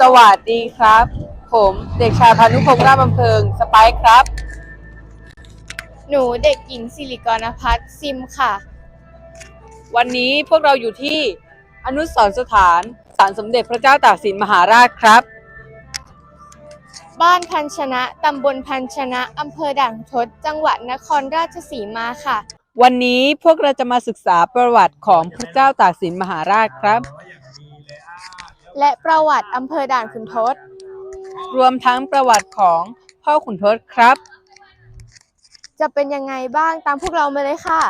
สวัสดีครับ ผมเด็กชายพานุพงษ์ราชบำเพิงสไปค์ครับ หนูเด็กหญิงสิริกรณพัฒน์ซิมค่ะ วันนี้พวกเราอยู่ที่อนุสรณ์สถานศาลสมเด็จพระเจ้าตากสินมหาราชครับ บ้านพันชนะ ตำบลพันชนะ อำเภอด่านทศจังหวัดนครราชสีมาค่ะ วันนี้พวกเราจะมาศึกษาประวัติของพระเจ้าตากสินมหาราชครับ และประวัติอำเภอด่านขุนทศรวมทั้งประวัติของพ่อขุนทศครับ จะเป็นยังไงบ้างตามพวกเรามาเลยค่ะ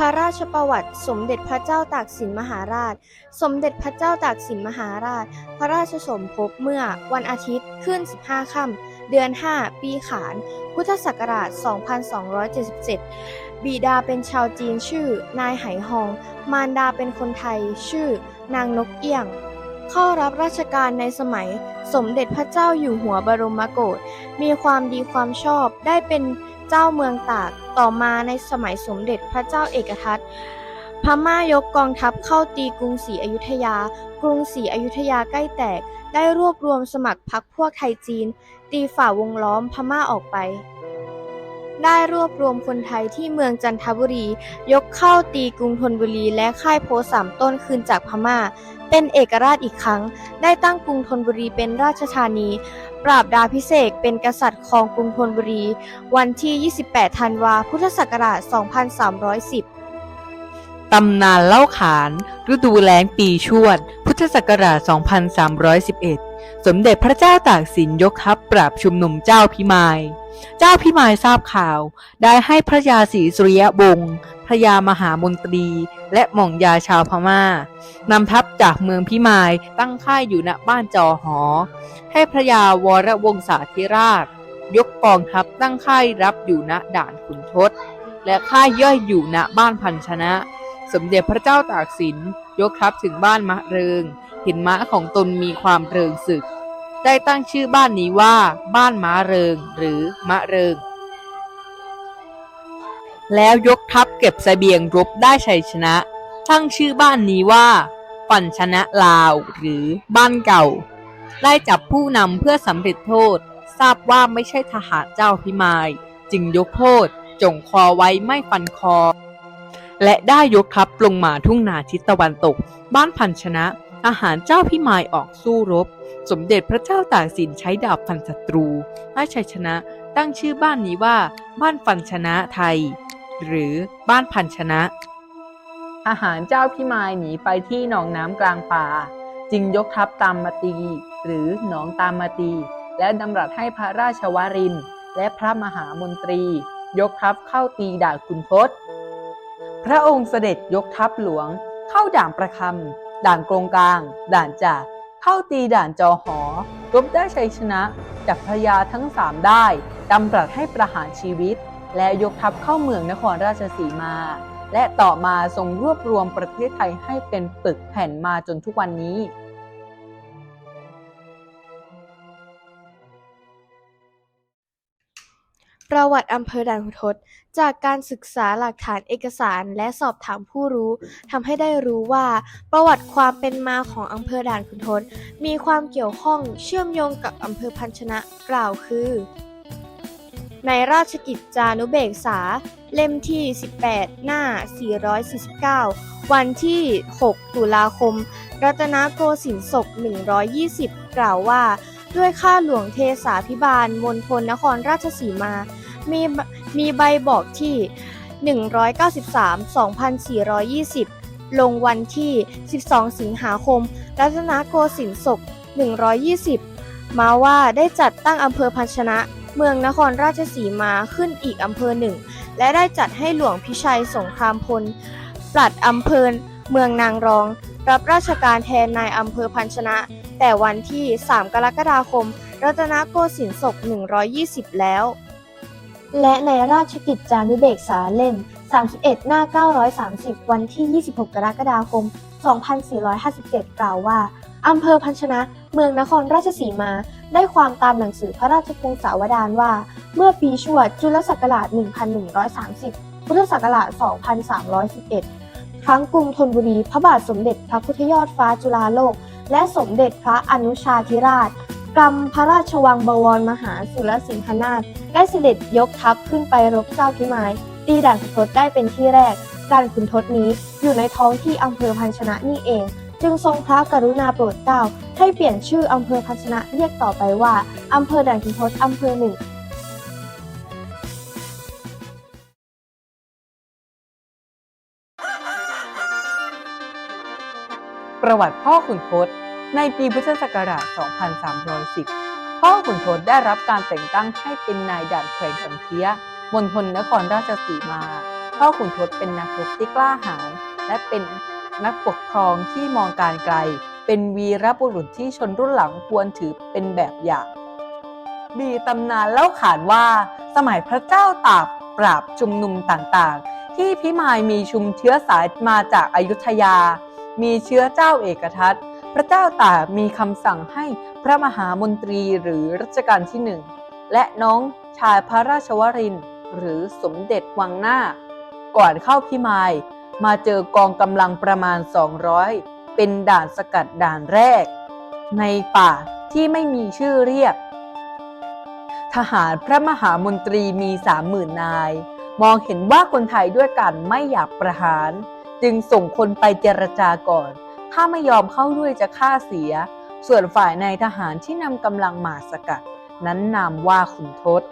พระราชประวัติสมเด็จพระเจ้าตากสินมหาราช สมเด็จพระเจ้าตากสินมหาราช พระราชสมภพเมื่อวันอาทิตย์ขึ้น 15 ค่ำ เดือน 5 ปีขาน พุทธศักราช 2277 บิดาเป็นชาวจีนชื่อ นายไหหอง มารดาเป็นคนไทย ชื่อ นางนกเอี้ยง เข้ารับราชการในสมัยสมเด็จพระเจ้าอยู่หัวบรมโกศ มีความดีความชอบ ได้เป็นเจ้าเมืองตาก ต่อมาในสมัยสมเด็จพระเจ้าเอกทัต พม่ายกกองทัพเข้าตีกรุงศรีอยุธยา กรุงศรีอยุธยาใกล้แตก ได้รวบรวมสมัครพรรคพวกไทยจีน ตีฝ่าวงล้อมพม่าออกไป ได้รวบรวมคนไทยที่เมืองจันทบุรี ยกเข้าตีกรุงธนบุรีและค่ายโพสามต้นคืนจากพม่า เป็นเอกราชอีกครั้ง ได้ตั้งกรุงธนบุรีเป็นราชธานี ปราบดาพิเศษเป็นกษัตริย์ครองกรุงธนบุรี วันที่ 28 ธันวา พุทธศักราช 2310 ตำนานเล่าขานฤดูแล้งปีชวด พุทธศักราช 2311 สมเด็จพระเจ้าตากสินยกทัพปราบชุมนุมเจ้าพิมาย เจ้าพิมายทราบข่าว ได้ให้พระยาศรีสุริยะวงพระยามหามนตรี และหม่อมยาชาวพม่านำทัพจากเมืองพิมายตั้งค่ายอยู่ณบ้านจอหอ ให้พระยาวรวงศาธิราช ยกกองทัพตั้งค่ายรับอยู่ณด่านขุนทศและค่ายย่อยอยู่ณบ้านพันชนะ สมเด็จพระเจ้าตากสินยกทัพถึงบ้านมะเริง เห็นม้าของตนมีความเริงศึก ได้ตั้งชื่อบ้านนี้ว่า บ้านม้าเริง หรือมะเริง แล้วยกทัพเก็บเสบียงรบได้ชัยชนะ ตั้งชื่อบ้านนี้ว่าปัญชนะลาว หรือบ้านเก่า ได้จับผู้นำเพื่อสำเร็จโทษ ทราบว่าไม่ใช่ทหารเจ้าพิมาย จึงยกโทษจงคอไว้ไม่ฟันคอ และได้ยกทัพลงมาทุ่งนาทิศตะวันตก บ้านพันชนะทหารเจ้าพิมายออกสู้รบ สมเด็จพระเจ้าตากสินใช้ดาบฟันศัตรูได้ชัยชนะตั้งชื่อบ้านนี้ว่า บ้านฟันชนะไทย หรือบ้านพันชนะทหารเจ้าพิมายหนีไปที่หนองน้ำกลางป่า จึงยกทัพตามมาตี หรือหนองตามมาตี และดำรัสให้พระราชวารินและพระมหามนตรี ยกทัพเข้าตีด่านขุนทศ พระองค์เสด็จยกทัพหลวง เข้าด่านประคำด่านกรงกลาง ด่านจากเข้าตีด่านจอหอรบได้ชัยชนะจากพระยาทั้งสามได้ดำรัสให้ประหารชีวิต และยกทัพเข้าเมืองนครราชสีมา และต่อมาทรงรวบรวมประเทศไทยให้เป็นปึกแผ่นมาจนทุกวันนี้ ประวัติอำเภอด่านขุนทศจากการศึกษาหลักฐานเอกสารและสอบถามผู้รู้ทำให้ได้รู้ว่า ประวัติความเป็นมาของอำเภอด่านขุนทศมีความเกี่ยวข้องเชื่อมโยงกับอำเภอพันชนะกล่าวคือ ในราชกิจจานุเบกษา เล่มที่ 18 หน้า 449 วันที่ 6 ตุลาคม รัตนโกสินทร์ศก 120 กล่าวว่า ด้วยข้าหลวงเทสาพิบาลมณฑลนครราชสีมา มีมีใบบอกที่ 193 2420 ลงวันที่ 12 สิงหาคม รัตนโกสินทร์ศก 120 มาว่าได้จัดตั้งอำเภอพันชนะ เมืองนครราชสีมาขึ้นอีกอำเภอหนึ่ง และได้จัดให้หลวงพิชัยสงครามพล ปลัดอำเภอเมืองนางรอง รับราชการแทนนายอำเภอพันชนะ แต่วันที่ 3 กรกฎาคม รัตนโกสินทร์ศก 120 แล้ว และในราชกิจจานุเบกษาเล่ม 31 หน้า 930 วันที่ 26 กรกฎาคม 2457 กล่าวว่าอำเภอพันชนะเมืองนครราชสีมา ได้ความตามหนังสือพระราชพงศาวดารว่า เมื่อปีชวดจุลศักราช 1130 พุทธศักราช 2311 ครั้งกรุงธนบุรี พระบาทสมเด็จพระพุทธยอดฟ้าจุฬาโลก และสมเด็จพระอนุชาธิราชกรมพระราชวังบวรมหาสุรสิงหนาถได้เสด็จยกทัพขึ้นไปรบเจ้าพิมายตีด่านขุนทดได้เป็นที่แรกด่านขุนทดนี้อยู่ในท้องที่อำเภอพันชนะนี่เอง จึงทรงพระกรุณาโปรดเกล้าให้เปลี่ยนชื่ออำเภอพันชนะเรียกต่อไปว่าอำเภอด่านขุนทดอำเภอหนึ่ง ประวัติพ่อขุนทศในปีพุทธศักราช 2310 พ่อขุนทศได้รับการแต่งตั้งให้เป็นนายด่านแขวงสันเทียมณฑลนครราชสีมา พ่อขุนทศเป็นนักรบที่กล้าหาญและเป็นนักปกครองที่มองการไกล เป็นวีรบุรุษที่ชนรุ่นหลังควรถือเป็นแบบอย่าง มีตำนานเล่าขานว่า สมัยพระเจ้าตากปราบชุมนุมต่างๆ ที่พิมายมีชุมเชื้อสายมาจากอายุทยา มีเชื้อเจ้าเอกทัตพระเจ้าตากมีคำสั่งให้พระมหามนตรีหรือรัชกาลที่หนึ่งและน้องชายพระราชวรินหรือสมเด็จวังหน้า ก่อนเข้าพิมายมาเจอกองกำลังประมาณ 200 เป็นด่านสกัดด่านแรก ในป่าที่ไม่มีชื่อเรียก ทหารพระมหามนตรีมีสามหมื่นนาย มองเห็นว่าคนไทยด้วยกันไม่อยากประหาร จึงส่งคนไปเจรจาก่อน ถ้าไม่ยอมเข้าด้วยจะฆ่าเสีย ส่วนฝ่ายนายทหารที่นำกำลังมาสกัด นั้นนามว่าขุนทศ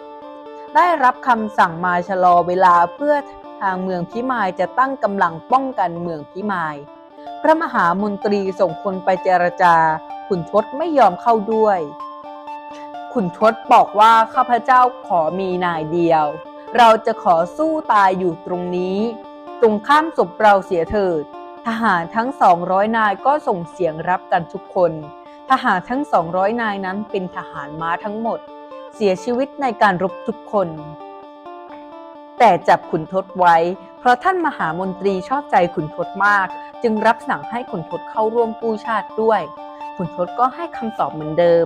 ได้รับคำสั่งมาชะลอเวลาเพื่อทางเมืองพิมายจะตั้งกำลังป้องกันเมืองพิมาย พระมหามนตรีส่งคนไปเจรจา ขุนทศไม่ยอมเข้าด้วย ขุนทศบอกว่าข้าพเจ้าขอมีนายเดียว เราจะขอสู้ตายอยู่ตรงนี้ ตรงข้ามศพเราเสียเถิด ทหารทั้ง200นายก็ส่งเสียงรับกันทุกคน ทหารทั้ง200นายนั้นเป็นทหารม้าทั้งหมด เสียชีวิตในการรบทุกคน แต่จับขุนทศไว้ เพราะท่านมหามนตรีชอบใจขุนทศมาก จึงรับสั่งให้ขุนทศเข้าร่วมกู้ชาติด้วย ขุนทศก็ให้คำตอบเหมือนเดิม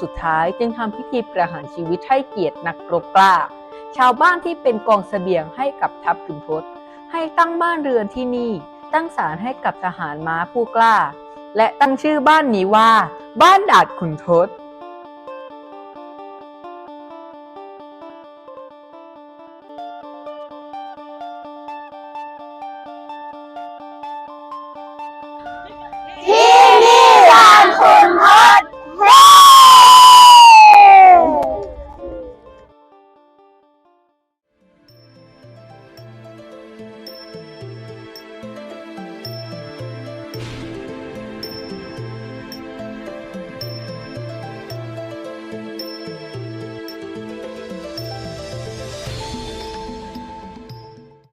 สุดท้ายจึงทำพิธีประหารชีวิตให้เกียรตินักรบกล้า ชาวบ้านที่เป็นกองเสบียงให้กับทัพขุนทศ ให้ตั้งบ้านเรือนที่นี่ ตั้งศาลให้กับทหารม้าผู้กล้า และตั้งชื่อบ้านนี้ว่า บ้านดาดขุนทศที่นี่ดานขุนทด